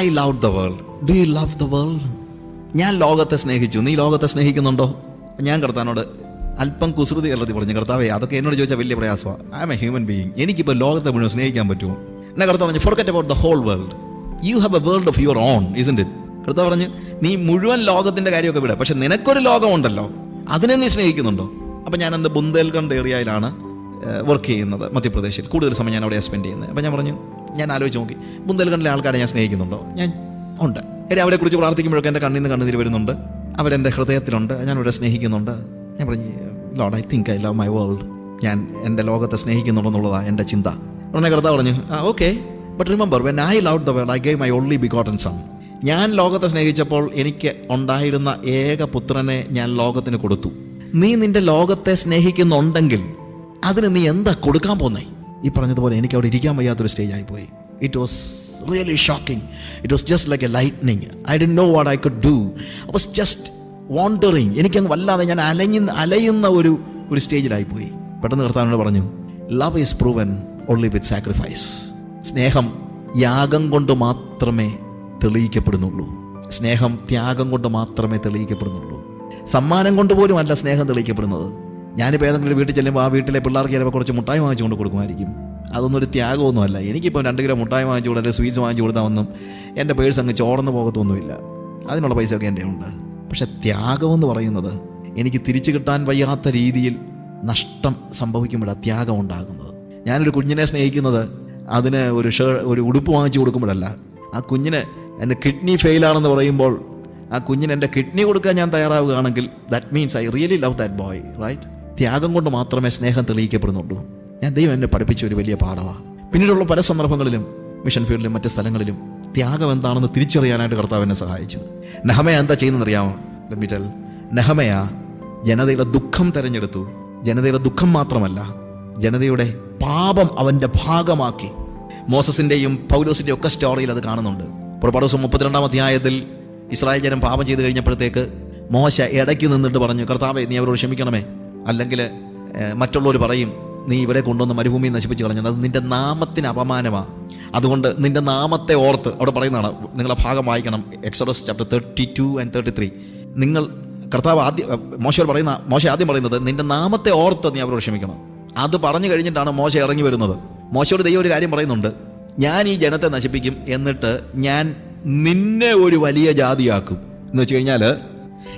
I love the world do you love the world ഞാൻ ലോകത്തെ സ്നേഹിച്ചു. നീ ലോകത്തെ സ്നേഹിക്കുന്നുണ്ടോ? ഞാൻ കർത്താനോട് അല്പം കുസൃതി കലർത്തി പറഞ്ഞു കർത്താവേ അതൊക്കെ എന്നോട് ചോദിച്ചാൽ വലിയ പ്രയാസമാണ് I am a human being എനിക്കിപ്പോൾ ലോകത്തെ മുഴുവൻ സ്നേഹിക്കാൻ പറ്റുമോ? എന്നാ കർത്താവ് പറഞ്ഞു forget about the whole world you have a world of your own isn't it കർത്താവ് പറഞ്ഞു നീ മുഴുവൻ ലോകത്തിന്റെ കാര്യമൊക്കെ വിട. പക്ഷെ നിനക്കൊരു ലോകമുണ്ടല്ലോ അതിനെ നീ സ്നേഹിക്കുന്നുണ്ടോ? അപ്പം ഞാൻ എന്ത് ബുന്ദേൽഖണ്ഡ് ഏരിയയിലാണ് വർക്ക് ചെയ്യുന്നത് മധ്യപ്രദേശിൽ. കൂടുതൽ സമയം ഞാൻ അവിടെ സ്പെൻഡ് ചെയ്യുന്നത്. അപ്പം ഞാൻ പറഞ്ഞു ഞാൻ ആലോചിച്ച് നോക്കി. ബുന്ദൽഖണ്ഡിലെ ആൾക്കാരെ ഞാൻ സ്നേഹിക്കുന്നുണ്ടോ? ഞാൻ ഉണ്ട്. കാര്യം അവരെ കുറിച്ച് പ്രാർത്ഥിക്കുമ്പോഴൊക്കെ എന്റെ കണ്ണിൽ നിന്ന് കണ്ണുനീര് വരുന്നുണ്ട്. അവരെന്റെ ഹൃദയത്തിലുണ്ട്. ഞാൻ അവരെ സ്നേഹിക്കുന്നുണ്ട്. ഞാൻ പറഞ്ഞു Lord I think I love my world ഞാൻ എന്റെ ലോകത്തെ സ്നേഹിക്കുന്നുണ്ടെന്നുള്ളതാണ് എന്റെ ചിന്ത. ഉടനെ കർത്താവ് പറഞ്ഞു ആ okay but remember when I love the world I gave my only begotten son ഞാൻ ലോകത്തെ സ്നേഹിച്ചപ്പോൾ എനിക്ക് ഉണ്ടായിരുന്ന ഏക പുത്രനെ ഞാൻ ലോകത്തിന് കൊടുത്തു. നീ നിന്റെ ലോകത്തെ സ്നേഹിക്കുന്നുണ്ടെങ്കിൽ അതിന് നീ എന്താ കൊടുക്കാൻ പോന്നേ? ഈ പറഞ്ഞതുപോലെ എനിക്ക് അവിടെ ഇരിക്കാൻ വയ്യാത്തൊരു സ്റ്റേജ് ആയിപ്പോയി it was really shocking it was just like a lightning I D know what I could do I was just wandering എനിക്കങ്ങ് വല്ലാതെ ഞാൻ അലഞ്ഞ് അലയുന്ന ഒരു ഒരു സ്റ്റേജിലായിപ്പോയി പെട്ടെന്ന് കർത്താവിനോട് പറഞ്ഞു love is proven only with sacrifice സ്നേഹം യാഗം കൊണ്ട് മാത്രമേ തെളിയിക്കപ്പെടുന്നുള്ളൂ. സ്നേഹം ത്യാഗം കൊണ്ട് മാത്രമേ തെളിയിക്കപ്പെടുന്നുള്ളൂ. സമ്മാനം കൊണ്ട് പോലും അല്ല സ്നേഹം തെളിയിക്കപ്പെടുന്നത്. ഞാനിപ്പോൾ ഏതെങ്കിലും വീട്ടിൽ ചെല്ലുമ്പോൾ ആ വീട്ടിലെ പിള്ളേർക്ക് ചിലപ്പോൾ കുറച്ച് മുട്ടായി വാങ്ങിച്ചു കൊണ്ട് കൊടുക്കുമായിരിക്കും. അതൊന്നും ഒരു ത്യാഗമൊന്നുമല്ല. എനിക്കിപ്പോൾ രണ്ട് കിലോ മുട്ടായി വാങ്ങിച്ചു കൊടുത്താൽ സ്വീറ്റ്സ് വാങ്ങിച്ചു കൊടുത്താൽ ഒന്നും എന്റെ പേഴ്സ് അങ്ങ് ചോർന്ന് പോകത്തൊന്നുമില്ല. അതിനുള്ള പൈസയൊക്കെ എന്റെ ഉണ്ട്. പക്ഷെ ത്യാഗമെന്ന് പറയുന്നത് എനിക്ക് തിരിച്ചു കിട്ടാൻ വയ്യാത്ത രീതിയിൽ നഷ്ടം സംഭവിക്കുമ്പോഴാണ് ത്യാഗം ഉണ്ടാകുന്നത്. ഞാനൊരു കുഞ്ഞിനെ സ്നേഹിക്കുന്നത് അതിന് ഒരു ഷേ ഒരു ഉടുപ്പ് വാങ്ങിച്ചു കൊടുക്കുമ്പോഴല്ല. ആ കുഞ്ഞിന് എന്റെ കിഡ്നി ഫെയിലാണെന്ന് പറയുമ്പോൾ ആ കുഞ്ഞിന് എന്റെ കിഡ്നി കൊടുക്കാൻ ഞാൻ തയ്യാറാവുകയാണെങ്കിൽ that means I really love that boy right ത്യാഗം കൊണ്ട് മാത്രമേ സ്നേഹം തെളിയിക്കപ്പെടുന്നുള്ളൂ. ഞാൻ ദൈവം എന്നെ പഠിപ്പിച്ച ഒരു വലിയ പാഠമാണ് പിന്നീടുള്ള പല സന്ദർഭങ്ങളിലും മിഷൻ ഫീൽഡിലും മറ്റ് സ്ഥലങ്ങളിലും ത്യാഗം എന്താണെന്ന് തിരിച്ചറിയാനായിട്ട് കർത്താവ് എന്നെ സഹായിച്ചു. നെഹമയ എന്താ ചെയ്യുന്നതെന്നറിയാമോ? ലമിറ്റൽ നെഹമയ ജനതയുടെ ദുഃഖം തെരഞ്ഞെടുത്തു. ജനതയുടെ ദുഃഖം മാത്രമല്ല ജനതയുടെ പാപം അവന്റെ ഭാഗമാക്കി. മോസസിന്റെയും പൗലോസിന്റെയും ഒക്കെ സ്റ്റോറിയിൽ അത് കാണുന്നുണ്ട്. പുറപ്പാട് ദിവസം മുപ്പത്തിരണ്ടാം അധ്യായത്തിൽ ഇസ്രായേൽ ജനം പാപം ചെയ്ത് കഴിഞ്ഞപ്പോഴത്തേക്ക് മോശ ഇടയ്ക്ക് നിന്നിട്ട് പറഞ്ഞു കർത്താവെ നീ അവരോട് ക്ഷമിക്കണമേ. അല്ലെങ്കിൽ മറ്റുള്ളവർ പറയും നീ ഇവരെ കൊണ്ടുവന്ന് മരുഭൂമി നശിപ്പിച്ച് കളഞ്ഞത് അത് നിന്റെ നാമത്തിന് അപമാനമാണ് അതുകൊണ്ട് നിന്റെ നാമത്തെ ഓർത്ത് അവിടെ പറയുന്നതാണ് നിങ്ങൾ ആ ഭാഗം വായിക്കണം Exodus chapter thirty two and thirty three. നിങ്ങൾ കർത്താവ് ആദ്യം മോശ പറയുന്ന മോശ ആദ്യം പറയുന്നത് നിന്റെ നാമത്തെ ഓർത്ത് നീ അവരോട് ക്ഷമിക്കണം. അത് പറഞ്ഞു കഴിഞ്ഞിട്ടാണ് മോശ ഇറങ്ങി വരുന്നത്. മോശയോട് ദൈവം ഒരു കാര്യം പറയുന്നുണ്ട് ഞാൻ ഈ ജനത്തെ നശിപ്പിക്കും എന്നിട്ട് ഞാൻ നിന്നെ ഒരു വലിയ ജാതിയാക്കും. എന്ന് വെച്ച് കഴിഞ്ഞാൽ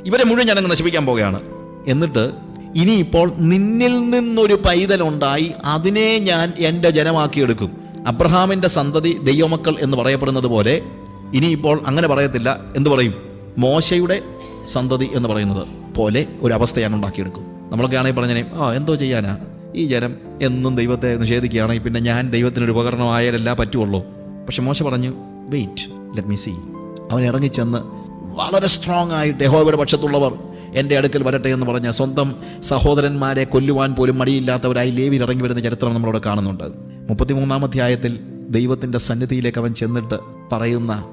ഇവരെ മുഴുവൻ ഞാനങ്ങ് നശിപ്പിക്കാൻ പോവുകയാണ്. എന്നിട്ട് ഇനിയിപ്പോൾ നിന്നിൽ നിന്നൊരു പൈതലുണ്ടായി അതിനെ ഞാൻ എന്റെ ജനമാക്കിയെടുക്കും. അബ്രഹാമിന്റെ സന്തതി ദൈവമക്കൾ എന്ന് പറയപ്പെടുന്നത് പോലെ ഇനിയിപ്പോൾ അങ്ങനെ പറയത്തില്ല എന്ന് പറയും? മോശയുടെ സന്തതി എന്ന് പറയുന്നത് പോലെ ഒരു അവസ്ഥ ഞാൻ ഉണ്ടാക്കിയെടുക്കും. നമ്മളൊക്കെ ആണെങ്കിൽ പറഞ്ഞേ ആ എന്തോ ചെയ്യാനാ? ഈ ജനം എന്നും ദൈവത്തെ നിഷേധിക്കുകയാണെങ്കിൽ പിന്നെ ഞാൻ ദൈവത്തിനൊരു ഉപകരണമായാലല്ല പറ്റുള്ളൂ. പക്ഷെ മോശ പറഞ്ഞു വെയിറ്റ് ലെറ്റ് മീ സീ അവൻ ഇറങ്ങിച്ചെന്ന് വളരെ സ്ട്രോങ് ആയിട്ട് യഹോവയുടെ പക്ഷത്തുള്ളവർ എന്റെ അടുക്കൽ വരട്ടെ എന്ന് പറഞ്ഞ സ്വന്തം സഹോദരന്മാരെ കൊല്ലുവാൻ പോലും മടിയില്ലാത്തവരായി ലേവിൽ ഇറങ്ങി വരുന്ന ചരിത്രം നമ്മളോട് കാണുന്നുണ്ട്. മുപ്പത്തിമൂന്നാം അധ്യായത്തിൽ ദൈവത്തിന്റെ സന്നിധിയിലേക്ക് അവൻ ചെന്നിട്ട് പറയുന്ന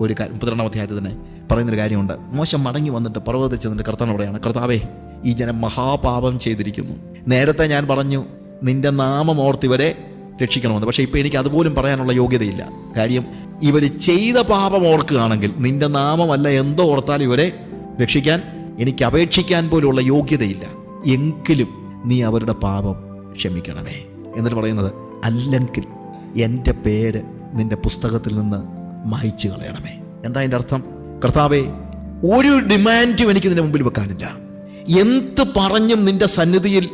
ഒരു കാര്യം മുപ്പത്തിരണ്ടാം അധ്യായത്തിൽ തന്നെ പറയുന്നൊരു കാര്യമുണ്ട്. മോശം മടങ്ങി വന്നിട്ട് പർവതത്തിൽ ചെന്നിട്ട് കർത്താനോടെയാണ് കർത്താവേ ഈ ജനം മഹാപാപം ചെയ്തിരിക്കുന്നു. നേരത്തെ ഞാൻ പറഞ്ഞു നിന്റെ നാമം ഓർത്തിവരെ രക്ഷിക്കണമെന്ന്. പക്ഷേ ഇപ്പോൾ എനിക്ക് അതുപോലും പറയാനുള്ള യോഗ്യതയില്ല. കാര്യം ഇവർ ചെയ്ത പാപം ഓർക്കുകയാണെങ്കിൽ നിന്റെ നാമമല്ല എന്തോ ഓർത്താൽ ഇവരെ രക്ഷിക്കാൻ എനിക്ക് അപേക്ഷിക്കാൻ പോലുള്ള യോഗ്യതയില്ല. എങ്കിലും നീ അവരുടെ പാപം ക്ഷമിക്കണമേ. എന്നിട്ട് പറയുന്നത് അല്ലെങ്കിൽ എന്റെ പേര് നിന്റെ പുസ്തകത്തിൽ നിന്ന് മായ്ച്ചു കളയണമേ. എന്താ അതിന്റെ അർത്ഥം? കർത്താവേ ഒരു ഡിമാൻഡും എനിക്ക് നിന്റെ മുമ്പിൽ വെക്കാനില്ല. എന്ത് പറഞ്ഞും നിന്റെ സന്നിധിയിൽ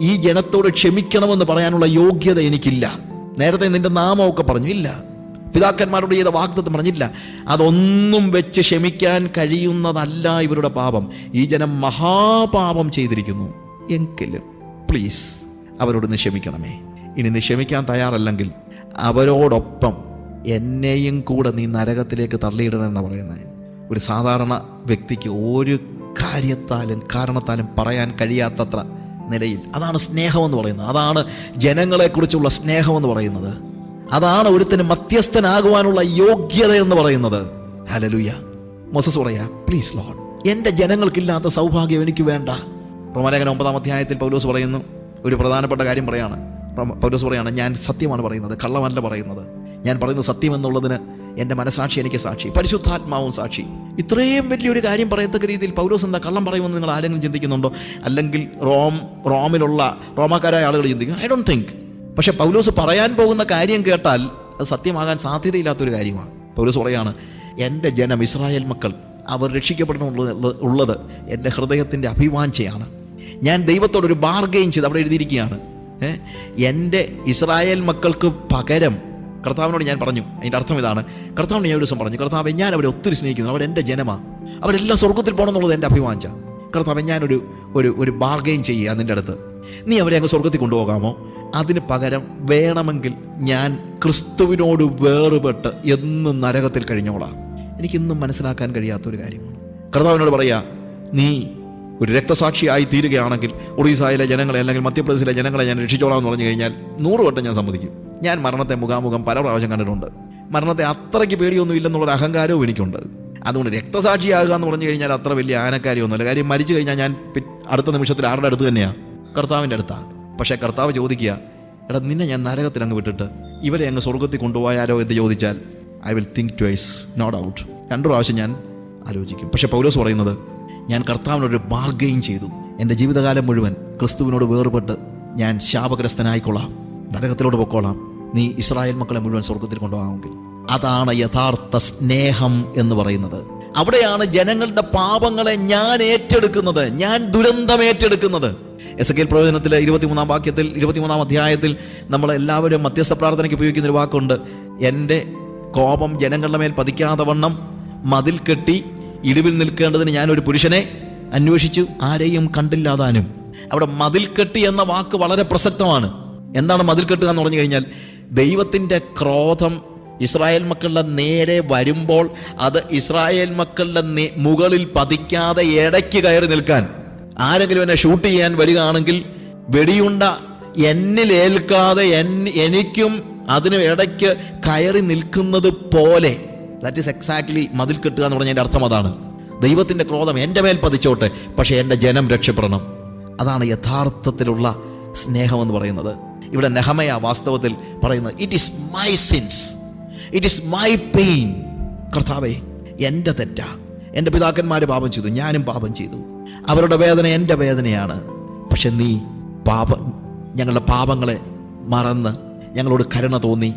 ഈ ജനത്തോട് ക്ഷമിക്കണമെന്ന് പറയാനുള്ള യോഗ്യത എനിക്കില്ല. നേരത്തെ നിന്റെ നാമമൊക്കെ പറഞ്ഞു ഇല്ല. പിതാക്കന്മാരോട് ചെയ്ത വാഗ്ദത്തം പറഞ്ഞില്ല. അതൊന്നും വെച്ച് ക്ഷമിക്കാൻ കഴിയുന്നതല്ല ഇവരുടെ പാപം. ഈ ജനം മഹാപാപം ചെയ്തിരിക്കുന്നു. എങ്കിലും പ്ലീസ് അവരോട് നിക്ഷമിക്കണമേ ഇനി നിക്ഷമിക്കാൻ തയ്യാറല്ലെങ്കിൽ അവരോടൊപ്പം എന്നെയും കൂടെ നീ നരകത്തിലേക്ക് തള്ളിയിടണമെന്നാണ് പറയുന്നത് ഒരു സാധാരണ വ്യക്തിക്ക് ഒരു കാര്യത്താലും കാരണത്താലും പറയാൻ കഴിയാത്തത്ര നിലയിൽ. അതാണ് സ്നേഹമെന്ന് പറയുന്നത്. അതാണ് ജനങ്ങളെക്കുറിച്ചുള്ള സ്നേഹമെന്ന് പറയുന്നത്. അതാണ് ഒരുത്തിന് മധ്യസ്ഥനാകുവാനുള്ള യോഗ്യത എന്ന് പറയുന്നത്. ഹലലുയ മൊസസ് പറയാ പ്ലീസ് ലോഡ് എന്റെ ജനങ്ങൾക്കില്ലാത്ത സൗഭാഗ്യം എനിക്ക് വേണ്ട. റോമലേഖന ഒമ്പതാം അധ്യായത്തിൽ പൗലോസ് പറയുന്നു ഒരു പ്രധാനപ്പെട്ട കാര്യം പറയാണ്. പൗലോസ് പറയാണ് ഞാൻ സത്യമാണ് പറയുന്നത് കള്ളമല്ല പറയുന്നത്. ഞാൻ പറയുന്നത് സത്യം എന്നുള്ളതിന് എന്റെ മനസാക്ഷി എനിക്ക് സാക്ഷി പരിശുദ്ധാത്മാവും സാക്ഷി. ഇത്രയും വലിയൊരു കാര്യം പറയത്തക്ക രീതിയിൽ പൗലോസ് എന്താ കള്ളം പറയുമെന്ന് നിങ്ങൾ ആരെങ്കിലും ചിന്തിക്കുന്നുണ്ടോ? അല്ലെങ്കിൽ റോം റോമിലുള്ള റോമാക്കാരായ ആളുകൾ ചിന്തിക്കും? ഐ ഡോണ്ട് തിങ്ക് പക്ഷെ പൗലോസ് പറയാൻ പോകുന്ന കാര്യം കേട്ടാൽ അത് സത്യമാകാൻ സാധ്യതയില്ലാത്തൊരു കാര്യമാണ്. പൗലോസ് പറയാണ് എന്റെ ജനം ഇസ്രായേൽ മക്കൾ അവർ രക്ഷിക്കപ്പെടണമെന്നുള്ളത് ഉള്ളത് എന്റെ ഹൃദയത്തിന്റെ അഭിവാഞ്ചയാണ് ഞാൻ ദൈവത്തോടൊരു ബാർഗെയിൻ ചെയ്ത് അവിടെ എഴുതിയിരിക്കുകയാണ്? എന്റെ ഇസ്രായേൽ മക്കൾക്ക് പകരം കർത്താവിനോട് ഞാൻ പറഞ്ഞു അതിന്റെ അർത്ഥം ഇതാണ്. കർത്താവിനോട് ഞാൻ ഒരു ദിവസം പറഞ്ഞു കർത്താവ് ഞാൻ അവരെ ഒത്തിരി സ്നേഹിക്കുന്നു അവരെന്റെ ജനമാണ് അവരെല്ലാം സ്വർഗത്തിൽ പോകണം എന്നുള്ളത് എന്റെ അഭിമാനിച്ച കർത്താവ് ഞാനൊരു ഒരു ഒരു ബാർഗെയിൻ ചെയ്യുക നിന്റെ അടുത്ത്. നീ അവരെ അങ്ങ് സ്വർഗത്തിൽ കൊണ്ടുപോകാമോ? അതിന് പകരം വേണമെങ്കിൽ ഞാൻ ക്രിസ്തുവിനോട് വേറുപെട്ട് എന്നും നരകത്തിൽ കഴിഞ്ഞോളാം. എനിക്കിന്നും മനസ്സിലാക്കാൻ കഴിയാത്ത ഒരു കാര്യമാണ് കർത്താവിനോട് പറയാ നീ ഒരു രക്തസാക്ഷിയായി തീരുകയാണെങ്കിൽ ഒറീസയിലെ ജനങ്ങളെ അല്ലെങ്കിൽ മധ്യപ്രദേശിലെ ജനങ്ങളെ ഞാൻ രക്ഷിച്ചോളാം എന്ന് പറഞ്ഞു കഴിഞ്ഞാൽ നൂറ് വട്ടം ഞാൻ സമ്മതിക്കും. ഞാൻ മരണത്തെ മുഖാമുഖം പല പ്രാവശ്യം കണ്ടിട്ടുണ്ട്. മരണത്തെ അത്രയ്ക്ക് പേടിയൊന്നും ഇല്ലെന്നുള്ളൊരു അഹങ്കാരവും എനിക്കുണ്ട്. അതുകൊണ്ട് രക്തസാക്ഷിയാകുക എന്ന് പറഞ്ഞു കഴിഞ്ഞാൽ അത്ര വലിയ ആനക്കാരിയൊന്നുമില്ല. കാര്യം മരിച്ചു കഴിഞ്ഞാൽ ഞാൻ അടുത്ത നിമിഷത്തിൽ ആരുടെ അടുത്ത് തന്നെയാണ് കർത്താവിന്റെ അടുത്താണ് പക്ഷേ കർത്താവ് ചോദിക്കുക എടാ നിന്നെ ഞാൻ നരകത്തിൽ അങ്ങ് വിട്ടിട്ട് ഇവരെ അങ്ങ് സ്വർഗത്തിൽ കൊണ്ടുപോയാലോ എന്ന് ചോദിച്ചാൽ I will think twice not out രണ്ടു പ്രാവശ്യം ഞാൻ ആലോചിക്കും. പക്ഷേ പൗലോസ് പറയുന്നത് ഞാൻ കർത്താവിനൊരു ബാർഗെയിൻ ചെയ്തു. എന്റെ ജീവിതകാലം മുഴുവൻ ക്രിസ്തുവിനോട് വേർപെട്ട് ഞാൻ ശാപഗ്രസ്തനായിക്കൊള്ളാം. നരകത്തിലോട് പൊക്കോളാം. നീ ഇസ്രായേൽ മക്കളെ മുഴുവൻ സ്വർഗത്തിൽ കൊണ്ടുപോകാമെങ്കിൽ. അതാണ് യഥാർത്ഥ സ്നേഹം എന്ന് പറയുന്നത്. അവിടെയാണ് ജനങ്ങളുടെ പാപങ്ങളെ ഞാൻ ഏറ്റെടുക്കുന്നത്. ഞാൻ ദുരന്തം ഏറ്റെടുക്കുന്നത്. എസ് എ കെൽ പ്രവചനത്തിൽ ഇരുപത്തിമൂന്നാം വാക്യത്തിൽ ഇരുപത്തിമൂന്നാം അധ്യായത്തിൽ നമ്മൾ എല്ലാവരും മധ്യസ്ഥ പ്രാർത്ഥനയ്ക്ക് ഉപയോഗിക്കുന്ന ഒരു വാക്കുണ്ട്. എന്റെ കോപം ജനങ്ങളുടെ മേൽ പതിക്കാതെ വണ്ണം മതിൽ കെട്ടി ഇടിവിൽ നിൽക്കേണ്ടതിന് ഞാനൊരു പുരുഷനെ അന്വേഷിച്ചു ആരെയും കണ്ടില്ലാതാനും. അവിടെ മതിൽ കെട്ടി എന്ന വാക്ക് വളരെ പ്രസക്തമാണ്. എന്താണ് മതിൽ കെട്ടുക എന്ന് പറഞ്ഞു കഴിഞ്ഞാൽ ദൈവത്തിന്റെ ക്രോധം ഇസ്രായേൽ മക്കളുടെ നേരെ വരുമ്പോൾ അത് ഇസ്രായേൽ മക്കളുടെ മുകളിൽ പതിക്കാതെ ഇടയ്ക്ക് കയറി നിൽക്കാൻ. ആരെങ്കിലും എന്നെ ഷൂട്ട് ചെയ്യാൻ വരികയാണെങ്കിൽ വെടിയുണ്ട എന്നിലേൽക്കാതെ എനിക്കും അതിന് ഇടയ്ക്ക് കയറി നിൽക്കുന്നത് പോലെ. ദാറ്റ് ഈസ് എക്സാക്ട്ലി മതിൽ കെട്ടുക എന്ന് പറഞ്ഞതിന്റെ അർത്ഥം അതാണ്. ദൈവത്തിന്റെ ക്രോധം എന്റെ മേൽ പതിച്ചോട്ടെ പക്ഷേ എന്റെ ജനം രക്ഷപ്പെടണം. അതാണ് യഥാർത്ഥത്തിലുള്ള സ്നേഹമെന്ന് പറയുന്നത്. ഇവിടെ നെഹമയ വാസ്തവത്തിൽ പറയുന്നത് it is my sins it is my pain കർത്താവേ എന്റെ തെറ്റാ. എന്റെ പിതാക്കന്മാർ പാപം ചെയ്തു ഞാനും പാപം ചെയ്തു. അവരുടെ വേദന എന്റെ വേദനയാണ്. പക്ഷെ നീ പാപ ഞങ്ങളുടെ പാപങ്ങളെ മറന്ന് ഞങ്ങളോട് കരുണ തോന്നി.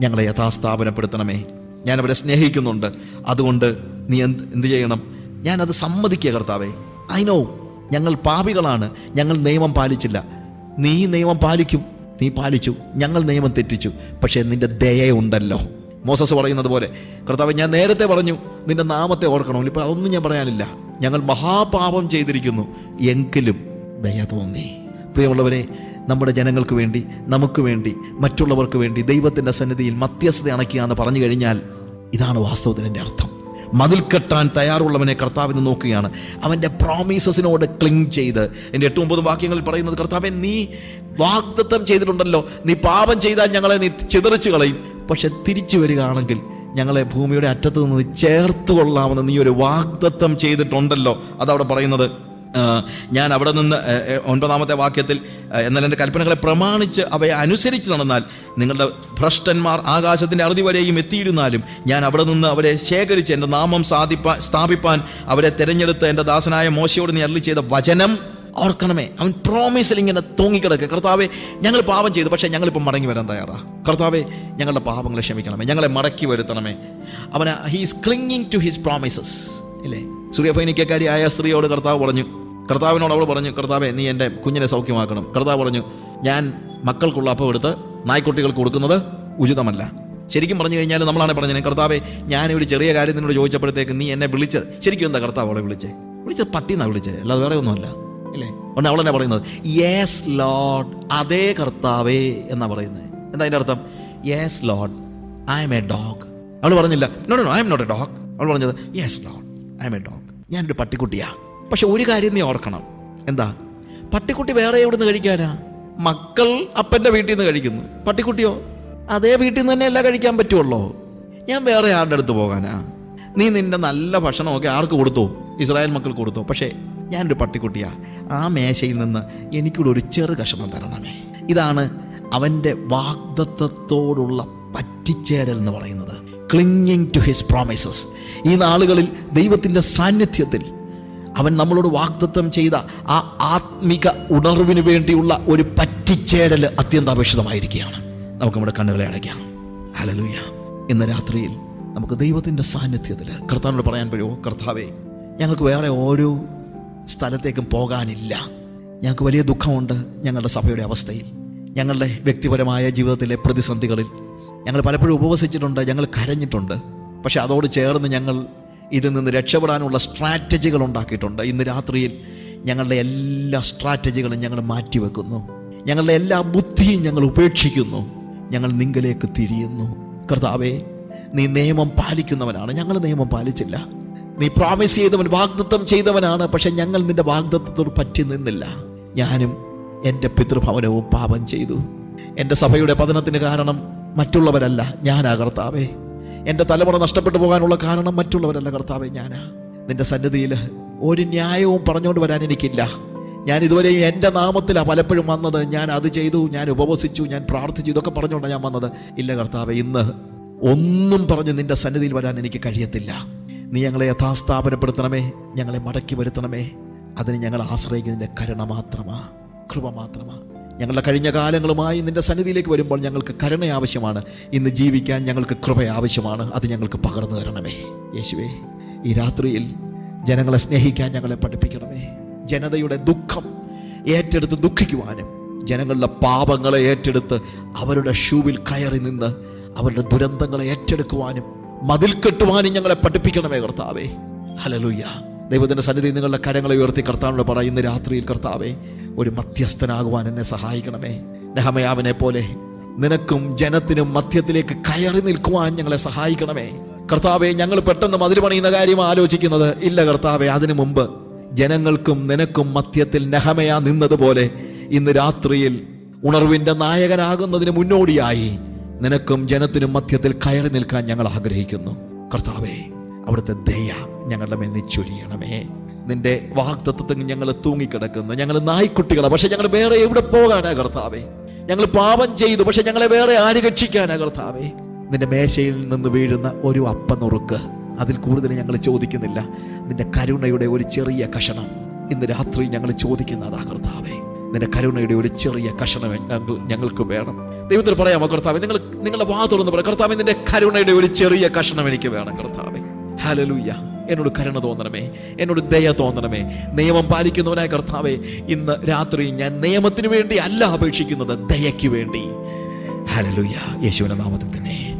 ഞങ്ങളെ യഥാസ്ഥാപനപ്പെടുത്തണമേ. ഞാൻ അവരെ സ്നേഹിക്കുന്നുണ്ട്. അതുകൊണ്ട് നീ എന്ത് എന്ത് ചെയ്യണം? ഞാനത് സമ്മതിക്കുക കർത്താവേ. ഐ നോ ഞങ്ങൾ പാപികളാണ്. ഞങ്ങൾ നിയമം പാലിച്ചില്ല. നീ നിയമം പാലിക്കും. നീ പാലിച്ചു. ഞങ്ങൾ നിയമം തെറ്റിച്ചു. പക്ഷേ നിന്റെ ദയയുണ്ടല്ലോ മോസസ് പറയുന്നത് പോലെ കർത്താവ് ഞാൻ നേരത്തെ പറഞ്ഞു നിന്റെ നാമത്തെ ഓർക്കണം ഇപ്പോൾ അതൊന്നും ഞാൻ പറയാനില്ല. ഞങ്ങൾ മഹാപാപം ചെയ്തിരിക്കുന്നു. എങ്കിലും ദയ തോന്നി. പ്രിയമുള്ളവരെ നമ്മുടെ ജനങ്ങൾക്ക് വേണ്ടി നമുക്ക് വേണ്ടി മറ്റുള്ളവർക്ക് വേണ്ടി ദൈവത്തിന്റെ സന്നിധിയിൽ മധ്യസ്ഥത അണയ്ക്കുക എന്ന് പറഞ്ഞു കഴിഞ്ഞാൽ ഇതാണ് വാസ്തവത്തിൽ എന്റെ അർത്ഥം. മതിൽ കെട്ടാൻ തയ്യാറുള്ളവനെ കർത്താവിന് നോക്കുകയാണ്. അവന്റെ പ്രോമീസസിനോട് ക്ലിങ് ചെയ്ത്. എന്റെ എട്ടും ഒമ്പതും വാക്യങ്ങളിൽ പറയുന്നത് കർത്താവെ നീ വാഗ്ദത്തം ചെയ്തിട്ടുണ്ടല്ലോ. നീ പാപം ചെയ്താൽ ഞങ്ങളെ നീ ചിതറിച്ച് കളയും. പക്ഷെ തിരിച്ചു വരികയാണെങ്കിൽ ഞങ്ങളെ ഭൂമിയുടെ അറ്റത്ത് നിന്ന് ചേർത്ത് കൊള്ളാമെന്ന് നീ ഒരു വാഗ്ദത്തം ചെയ്തിട്ടുണ്ടല്ലോ. അതവിടെ പറയുന്നത് ഞാൻ അവിടെ നിന്ന് ഒൻപതാമത്തെ വാക്യത്തിൽ എന്നാൽ എന്റെ കൽപ്പനകളെ പ്രമാണിച്ച് അവയെ അനുസരിച്ച് നടന്നാൽ നിങ്ങളുടെ ഭ്രഷ്ടന്മാർ ആകാശത്തിന്റെ അറുതി വരെയും എത്തിയിരുന്നാലും ഞാൻ അവിടെ നിന്ന് അവരെ ശേഖരിച്ച് എന്റെ നാമം സാധിപ്പാൻ സ്ഥാപിപ്പാൻ അവരെ തിരഞ്ഞെടുത്ത് എന്റെ ദാസനായ മോശയോട് നീ അരളി ചെയ്ത വചനം ഓർക്കണമേ. അവൻ പ്രോമിസിൽ ഇങ്ങനെ തൂങ്ങിക്കിടക്കുക കർത്താവെ ഞങ്ങൾ പാപം ചെയ്തു പക്ഷേ ഞങ്ങളിപ്പോൾ മടങ്ങി വരാൻ തയ്യാറാ. കർത്താവെ ഞങ്ങളുടെ പാപങ്ങളെ ക്ഷമിക്കണമേ. ഞങ്ങളെ മടക്കി വരുത്തണമേ. അവന് he's clinging to his promises ഇല്ലേ? സൂര്യഫൈനിക്കാരിയായ സ്ത്രീയോട് കർത്താവ് പറഞ്ഞു കർത്താവിനോട് അവൾ പറഞ്ഞു കർത്താവെ നീ എന്റെ കുഞ്ഞിനെ സൗഖ്യമാക്കണം. കർത്താവ് പറഞ്ഞു ഞാൻ മക്കൾക്കുള്ള അപ്പം എടുത്ത് നായ്ക്കുട്ടികൾക്ക് കൊടുക്കുന്നത് ഉചിതമല്ല. ശരിക്കും പറഞ്ഞു കഴിഞ്ഞാൽ നമ്മളാണ് പറഞ്ഞത് കർത്താവെ ഞാനൊരു ചെറിയ കാര്യത്തിനോട് ചോദിച്ചപ്പോഴത്തേക്ക് നീ എന്നെ വിളിച്ചത്. ശരിക്കും എന്താ കർത്താവ് അവളെ വിളിച്ചേ? വിളിച്ചത് പട്ടിന്നാണ് വിളിച്ചത് അല്ലാതെ വേറെ ഒന്നുമല്ല. ഇല്ലേ അവൾ എന്നാ പറയുന്നത് യെസ് ലോഡ് അതേ കർത്താവേ എന്നാ പറയുന്നത് എന്താ അതിന്റെ അർത്ഥം? Yes lord I am a dog അവൾ പറഞ്ഞില്ല no no I am not a dog അവൾ പറഞ്ഞത് yes lord I am a dog ഞാനൊരു പട്ടിക്കുട്ടിയാ. പക്ഷെ ഒരു കാര്യം നീ ഓർക്കണം. എന്താ? പട്ടിക്കുട്ടി വേറെ എവിടെ നിന്ന് കഴിക്കാനാ? മക്കൾ അപ്പന്റെ വീട്ടിൽ നിന്ന് കഴിക്കുന്നു. പട്ടിക്കുട്ടിയോ? അതേ വീട്ടിൽ നിന്ന് തന്നെ എല്ലാം കഴിക്കാൻ പറ്റുള്ളൂ? ഞാൻ വേറെ ആരുടെ അടുത്ത് പോകാനാ? നീ നിന്റെ നല്ല ഭക്ഷണമൊക്കെ ആർക്ക് കൊടുത്തു? ഇസ്രായേൽ മക്കൾക്ക് കൊടുത്തു. പക്ഷേ ഞാനൊരു പട്ടിക്കുട്ടിയാ. ആ മേശയിൽ നിന്ന് എനിക്കൂടെ ഒരു ചെറു കഷണം തരണമേ. ഇതാണ് അവന്റെ വാഗ്ദത്തത്തോടുള്ള പറ്റിച്ചേരൽ എന്ന് പറയുന്നത്. ക്ലിങ്ങിങ് ടു ഹിസ് പ്രോമിസസ് ഈ നാളുകളിൽ ദൈവത്തിന്റെ സാന്നിധ്യത്തിൽ അവൻ നമ്മളോട് വാഗ്ദത്തം ചെയ്ത ആ ആത്മിക ഉണർവിന് വേണ്ടിയുള്ള ഒരു പറ്റിച്ചേരൽ അത്യന്താപേക്ഷിതമായിരിക്കുകയാണ്. നമുക്ക് നമ്മുടെ കണ്ണുകളെ അടയ്ക്കാം. ഹലലൂയ ഇന്ന് രാത്രിയിൽ നമുക്ക് ദൈവത്തിന്റെ സാന്നിധ്യത്തിൽ കർത്താവിനോട് പറയാൻ പറ്റുമോ? കർത്താവേ ഞങ്ങൾക്ക് വേറെ ഓരോ സ്ഥലത്തേക്കും പോകാനില്ല. ഞങ്ങൾക്ക് വലിയ ദുഃഖമുണ്ട് ഞങ്ങളുടെ സഭയുടെ അവസ്ഥയിൽ. ഞങ്ങളുടെ വ്യക്തിപരമായ ജീവിതത്തിലെ പ്രതിസന്ധികളിൽ. ഞങ്ങൾ പലപ്പോഴും ഉപവസിച്ചിട്ടുണ്ട് ഞങ്ങൾ കരഞ്ഞിട്ടുണ്ട്. പക്ഷെ അതോട് ചേർന്ന് ഞങ്ങൾ ഇതിൽ നിന്ന് രക്ഷപ്പെടാനുള്ള സ്ട്രാറ്റജികൾ ഉണ്ടാക്കിയിട്ടുണ്ട്. ഇന്ന് രാത്രിയിൽ ഞങ്ങളുടെ എല്ലാ സ്ട്രാറ്റജികളും ഞങ്ങൾ മാറ്റിവെക്കുന്നു. ഞങ്ങളുടെ എല്ലാ ബുദ്ധിയും ഞങ്ങൾ ഉപേക്ഷിക്കുന്നു. ഞങ്ങൾ നിങ്കലേക്ക് തിരിയുന്നു. കർത്താവേ നീ നിയമം പാലിക്കുന്നവനാണ്. ഞങ്ങൾ നിയമം പാലിച്ചില്ല. നീ പ്രോമിസ് ചെയ്തവൻ വാഗ്ദത്തം ചെയ്തവനാണ്. പക്ഷെ ഞങ്ങൾ നിന്റെ വാഗ്ദത്തത്തോട് പറ്റി നിന്നില്ല. ഞാനും എന്റെ പിതൃഭവനവും പാപം ചെയ്തു. എന്റെ സഭയുടെ പതനത്തിന് കാരണം മറ്റുള്ളവരല്ല ഞാനാ കർത്താവേ. എന്റെ തലമുറ നഷ്ടപ്പെട്ടു പോകാനുള്ള കാരണം മറ്റുള്ളവരല്ല കർത്താവേ ഞാനാ. നിന്റെ സന്നിധിയിൽ ഒരു ന്യായവും പറഞ്ഞുകൊണ്ട് വരാൻ എനിക്കില്ല. ഞാൻ ഇതുവരെയും എന്റെ നാമത്തിലാണ് പലപ്പോഴും വന്നത്. ഞാൻ അത് ചെയ്തു ഞാൻ ഉപവസിച്ചു ഞാൻ പ്രാർത്ഥിച്ചു ഇതൊക്കെ പറഞ്ഞുകൊണ്ടാണ് ഞാൻ വന്നത്. ഇല്ല കർത്താവേ ഇന്ന് ഒന്നും പറഞ്ഞ് നിന്റെ സന്നിധിയിൽ വരാൻ എനിക്ക് കഴിയത്തില്ല. നീ ഞങ്ങളെ യഥാസ്ഥാപനപ്പെടുത്തണമേ ഞങ്ങളെ മടക്കി വരുത്തണമേ. അതിന് ഞങ്ങൾ ആശ്രയിക്കുന്നതിന്റെ കരുണ മാത്രമാ കൃപ മാത്രമാ. ഞങ്ങളുടെ കഴിഞ്ഞ കാലങ്ങളുമായി നിന്റെ സന്നിധിയിലേക്ക് വരുമ്പോൾ ഞങ്ങൾക്ക് കരുണ ആവശ്യമാണ്. ഇന്ന് ജീവിക്കാൻ ഞങ്ങൾക്ക് കൃപ ആവശ്യമാണ്. അത് ഞങ്ങൾക്ക് പകർന്നു തരണമേ. യേശുവേ ഈ രാത്രിയിൽ ജനങ്ങളെ സ്നേഹിക്കാൻ ഞങ്ങളെ പഠിപ്പിക്കണമേ. ജനതയുടെ ദുഃഖം ഏറ്റെടുത്ത് ദുഃഖിക്കുവാനും ജനങ്ങളുടെ പാപങ്ങളെ ഏറ്റെടുത്ത് അവരുടെ ഷൂവിൽ കയറി നിന്ന് അവരുടെ ദുരന്തങ്ങളെ ഏറ്റെടുക്കുവാനും മതിൽ കെട്ടുവാനും ഞങ്ങളെ പഠിപ്പിക്കണമേ കർത്താവേ. ഹലലുയ്യ ദൈവത്തിന്റെ സന്നിധി നിങ്ങളുടെ കരങ്ങളെ ഉയർത്തി കർത്താവിനോട് പറയുന്ന രാത്രിയിൽ കർത്താവേ ഒരു മധ്യസ്ഥനാകുവാൻ എന്നെ സഹായിക്കണമേ. നെഹമയാവിനെ പോലെ നിനക്കും ജനത്തിനും മധ്യത്തിലേക്ക് കയറി നിൽക്കുവാൻ ഞങ്ങളെ സഹായിക്കണമേ. കർത്താവെ ഞങ്ങൾ പെട്ടെന്ന് മതിൽ പണിയുന്ന കാര്യം ആലോചിക്കുന്നത് ഇല്ല കർത്താവെ. അതിനു മുമ്പ് ജനങ്ങൾക്കും നിനക്കും മധ്യത്തിൽ നെഹമയ നിന്നതുപോലെ ഇന്ന് രാത്രിയിൽ ഉണർവിന്റെ നായകനാകുന്നതിന് മുന്നോടിയായി നിനക്കും ജനത്തിനും മധ്യത്തിൽ കയറി നിൽക്കാൻ ഞങ്ങൾ ആഗ്രഹിക്കുന്നു. കർത്താവേ അവിടുത്തെ ദയ ഞങ്ങളുടെ മേൽ നീ നിന്റെ വാഗ്ദത്വത്തിന് ഞങ്ങൾ തൂങ്ങിക്കിടക്കുന്നു. ഞങ്ങൾ നായ്ക്കുട്ടികളാണ് പക്ഷെ ഞങ്ങൾ വേറെ എവിടെ പോകാനാ കർത്താവേ? ഞങ്ങൾ പാപം ചെയ്തു പക്ഷെ ഞങ്ങളെ വേറെ ആര് രക്ഷിക്കാനാ കർത്താവേ? നിന്റെ മേശയിൽ നിന്ന് വീഴുന്ന ഒരു അപ്പനുറുക്ക് അതിൽ കൂടുതൽ ഞങ്ങൾ ചോദിക്കുന്നില്ല. നിന്റെ കരുണയുടെ ഒരു ചെറിയ കഷണം ഇന്ന് രാത്രി ഞങ്ങൾ ചോദിക്കുന്നതാ കർത്താവേ. നിന്റെ കരുണയുടെ ഒരു ചെറിയ കഷണം ഞങ്ങൾ ഞങ്ങൾക്ക് വേണം. ദൈവത്തിൽ പറയാമോ കർത്താവ്? നിങ്ങൾ നിങ്ങളുടെ വാ തുറന്ന് പറയാം കർത്താവ് നിന്റെ കരുണയുടെ ഒരു ചെറിയ കഷണം എനിക്ക് വേണം കർത്താവേ. ഹലലൂയ്യ എന്നോട് കരുണ തോന്നണമേ എന്നോട് ദയ തോന്നണമേ. നിയമം പാലിക്കുന്നവനായ കർത്താവെ ഇന്ന് രാത്രി ഞാൻ നിയമത്തിന് വേണ്ടി അല്ല അപേക്ഷിക്കുന്നത് ദയയ്ക്ക് വേണ്ടി. ഹലലുയ്യ യേശുവിനെ നാമത്തിൽ തന്നെ.